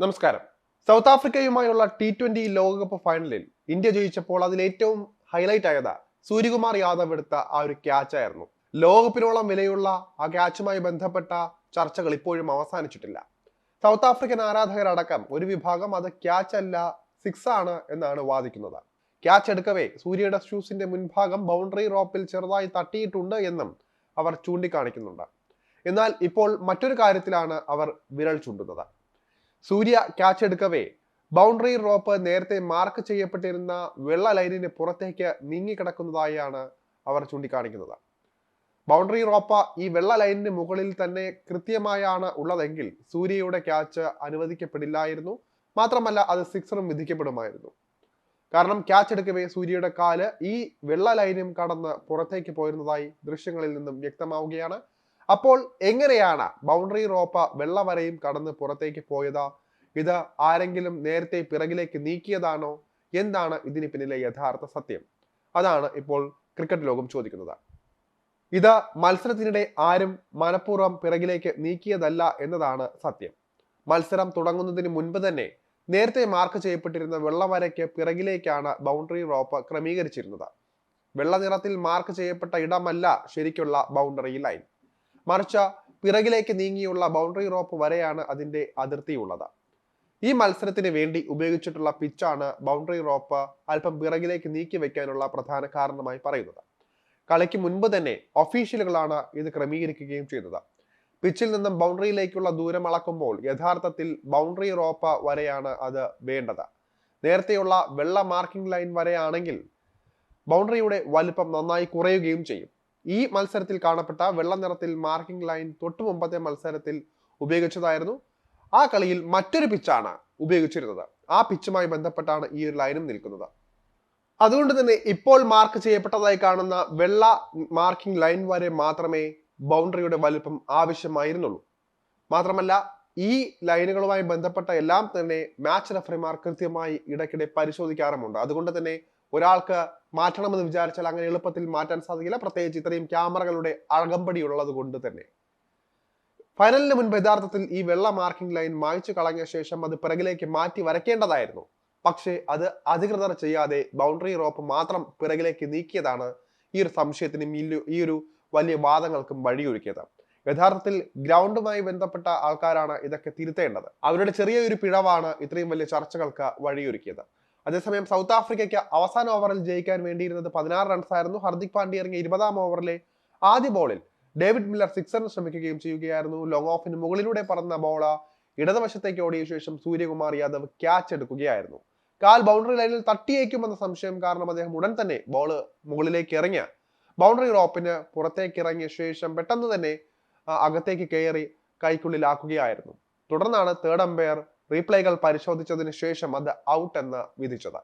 നമസ്കാരം. South ആഫ്രിക്കയുമായുള്ള T twenty ലോകകപ്പ് ഫൈനലിൽ ഇന്ത്യ ജയിച്ചപ്പോൾ അതിൽ ഏറ്റവും ഹൈലൈറ്റ് ആയത് സൂര്യകുമാർ യാദവ് എടുത്ത ആ ഒരു ക്യാച്ച് ആയിരുന്നു. ലോകകപ്പിനോളം വിലയുള്ള ആ ക്യാച്ചുമായി ബന്ധപ്പെട്ട ചർച്ചകൾ ഇപ്പോഴും അവസാനിച്ചിട്ടില്ല. സൗത്ത് ആഫ്രിക്കൻ ആരാധകരടക്കം ഒരു വിഭാഗം അത് ക്യാച്ച് അല്ല സിക്സ് ആണ് എന്നാണ് വാദിക്കുന്നത്. ക്യാച്ച് എടുക്കവേ സൂര്യയുടെ ഷൂസിന്റെ മുൻഭാഗം ബൗണ്ടറി റോപ്പിൽ ചെറുതായി തട്ടിയിട്ടുണ്ട് എന്നും അവർ ചൂണ്ടിക്കാണിക്കുന്നുണ്ട്. എന്നാൽ ഇപ്പോൾ മറ്റൊരു കാര്യത്തിലാണ് അവർ വിരൽ ചൂണ്ടുന്നത്. സൂര്യ ക്യാച്ച് എടുക്കവേ. ബൗണ്ടറി റോപ്പ് നേരത്തെ മാർക്ക് ചെയ്യപ്പെട്ടിരുന്ന വെള്ള ലൈനിന് പുറത്തേക്ക് നീങ്ങിക്കിടക്കുന്നതായാണ് അവർ ചൂണ്ടിക്കാണിക്കുന്നത്. ബൗണ്ടറി റോപ്പ ഈ വെള്ള ലൈനിന് മുകളിൽ തന്നെ കൃത്യമായാണ് ഉള്ളതെങ്കിൽ സൂര്യയുടെ ക്യാച്ച് അനുവദിക്കപ്പെടില്ലായിരുന്നു. മാത്രമല്ല അത് സിക്സറും വിധിക്കപ്പെടുമായിരുന്നു. കാരണം ക്യാച്ച് എടുക്കവേ സൂര്യയുടെ കാൽ ഈ വെള്ള ലൈനും കടന്ന് പുറത്തേക്ക് പോയിരുന്നതായി ദൃശ്യങ്ങളിൽ നിന്നും വ്യക്തമാവുകയാണ്. അപ്പോൾ എങ്ങനെയാണ് ബൗണ്ടറി റോപ്പ വെള്ള വരയും കടന്ന് പുറത്തേക്ക് പോയത്? ഇത് ആരെങ്കിലും നേരത്തെ പിറകിലേക്ക് നീക്കിയതാണോ? എന്താണ് ഇതിന് പിന്നിലെ യഥാർത്ഥ സത്യം? അതാണ് ഇപ്പോൾ ക്രിക്കറ്റ് ലോകം ചോദിക്കുന്നത്. ഇത് മത്സരത്തിനിടെ ആരും മനഃപൂർവം പിറകിലേക്ക് നീക്കിയതല്ല എന്നതാണ് സത്യം. മത്സരം തുടങ്ങുന്നതിന് മുൻപ് തന്നെ നേരത്തെ മാർക്ക് ചെയ്യപ്പെട്ടിരുന്ന വെള്ളവരയ്ക്ക് പിറകിലേക്കാണ് ബൗണ്ടറി റോപ്പ് ക്രമീകരിച്ചിരുന്നത്. വെള്ള നിറത്തിൽ മാർക്ക് ചെയ്യപ്പെട്ട ഇടമല്ല ശരിക്കുള്ള ബൗണ്ടറി ലൈൻ മറിച്ച് പിറകിലേക്ക് നീങ്ങിയുള്ള ബൗണ്ടറി റോപ്പ് വരെയാണ് അതിന്റെ അതിർത്തിയുള്ളത്. ഈ മത്സരത്തിന് വേണ്ടി ഉപയോഗിച്ചിട്ടുള്ള പിച്ചാണ് ബൗണ്ടറി റോപ്പ് അല്പം പിറകിലേക്ക് നീക്കി വെക്കാനുള്ള പ്രധാന കാരണമായി പറയുന്നത്. കളിക്ക് മുൻപ് തന്നെ ഒഫീഷ്യലുകളാണ് ഇത് ക്രമീകരിക്കുകയും ചെയ്തത്. പിച്ചിൽ നിന്നും ബൗണ്ടറിയിലേക്കുള്ള ദൂരം അളക്കുമ്പോൾ യഥാർത്ഥത്തിൽ ബൗണ്ടറി റോപ്പ് വരെയാണ് അത് വേണ്ടത്. നേരത്തെയുള്ള വെള്ള മാർക്കിംഗ് ലൈൻ വരെയാണെങ്കിൽ ബൗണ്ടറിയുടെ വലുപ്പം നന്നായി കുറയുകയും ചെയ്യും. ഈ മത്സരത്തിൽ കാണപ്പെട്ട വെള്ള നിറത്തിൽ മാർക്കിംഗ് ലൈൻ തൊട്ടു മുമ്പത്തെ മത്സരത്തിൽ ഉപയോഗിച്ചതായിരുന്നു. ആ കളിയിൽ മറ്റൊരു പിച്ചാണ് ഉപയോഗിച്ചിരുന്നത്. ആ പിച്ചുമായി ബന്ധപ്പെട്ടാണ് ഈ ഒരു ലൈനും നിൽക്കുന്നത്. അതുകൊണ്ട് തന്നെ ഇപ്പോൾ മാർക്ക് ചെയ്യപ്പെട്ടതായി കാണുന്ന വെള്ള മാർക്കിംഗ് ലൈൻ വരെ മാത്രമേ ബൗണ്ടറിയുടെ വലുപ്പം ആവശ്യമായിരുന്നുള്ളൂ. മാത്രമല്ല ഈ ലൈനുകളുമായി ബന്ധപ്പെട്ട എല്ലാം തന്നെ മാച്ച് റഫറിമാർ കൃത്യമായി ഇടയ്ക്കിടെ പരിശോധിക്കാറുമുണ്ട്. അതുകൊണ്ട് തന്നെ ഒരാൾക്ക് മാറ്റണമെന്ന് വിചാരിച്ചാൽ അങ്ങനെ എളുപ്പത്തിൽ മാറ്റാൻ സാധിക്കില്ല. പ്രത്യേകിച്ച് ഇത്രയും ക്യാമറകളുടെ അകമ്പടി ഉള്ളത് കൊണ്ട് തന്നെ. ഫൈനലിന് മുൻപ് യഥാർത്ഥത്തിൽ ഈ വെള്ള മാർക്കിംഗ് ലൈൻ മായ്ച്ചു കളഞ്ഞ ശേഷം അത് പിറകിലേക്ക് മാറ്റി വരയ്ക്കേണ്ടതായിരുന്നു. പക്ഷേ അത് അധികൃതർ ചെയ്യാതെ ബൗണ്ടറി റോപ്പ് മാത്രം പിറകിലേക്ക് നീക്കിയതാണ് ഈ ഒരു സംശയത്തിനും ഈ ഒരു വലിയ വാദങ്ങൾക്കും വഴിയൊരുക്കിയത്. യഥാർത്ഥത്തിൽ ഗ്രൗണ്ടുമായി ബന്ധപ്പെട്ട ആൾക്കാരാണ് ഇതൊക്കെ തിരുത്തേണ്ടത്. അവരുടെ ചെറിയൊരു പിഴവാണ് ഇത്രയും വലിയ ചർച്ചകൾക്ക് വഴിയൊരുക്കിയത്. അതേസമയം സൗത്ത് ആഫ്രിക്കയ്ക്ക് അവസാന ഓവറിൽ ജയിക്കാൻ വേണ്ടിയിരുന്നത് പതിനാറ് റൺസ് ആയിരുന്നു. ഹർദിക് പാണ്ഡ്യ ഇറങ്ങിയ ഇരുപതാം ഓവറിലെ ആദ്യ ബോളിൽ ഡേവിഡ് മില്ലർ സിക്സറിന് ശ്രമിക്കുകയും ചെയ്യുകയായിരുന്നു. ലോങ് ഓഫിന് മുകളിലൂടെ പറന്ന ബോള ഇടതുവശത്തേക്ക് ഓടിയ ശേഷം സൂര്യകുമാർ യാദവ് ക്യാച്ച് എടുക്കുകയായിരുന്നു. കാൽ ബൗണ്ടറി ലൈനിൽ തട്ടിയേക്കുമെന്ന സംശയം കാരണം അദ്ദേഹം ഉടൻ തന്നെ ബോൾ മുകളിലേക്ക് ഇറങ്ങിയ. ബൗണ്ടറി റോപ്പിന് പുറത്തേക്ക് ഇറങ്ങിയ ശേഷം പെട്ടെന്ന് തന്നെ അകത്തേക്ക് കയറി കൈക്കുള്ളിലാക്കുകയായിരുന്നു. തുടർന്നാണ് തേർഡ് അമ്പയർ റീപ്ലേകൾ പരിശോധിച്ചതിന് ശേഷം അത് ഔട്ട് എന്ന് വിധിച്ചത്.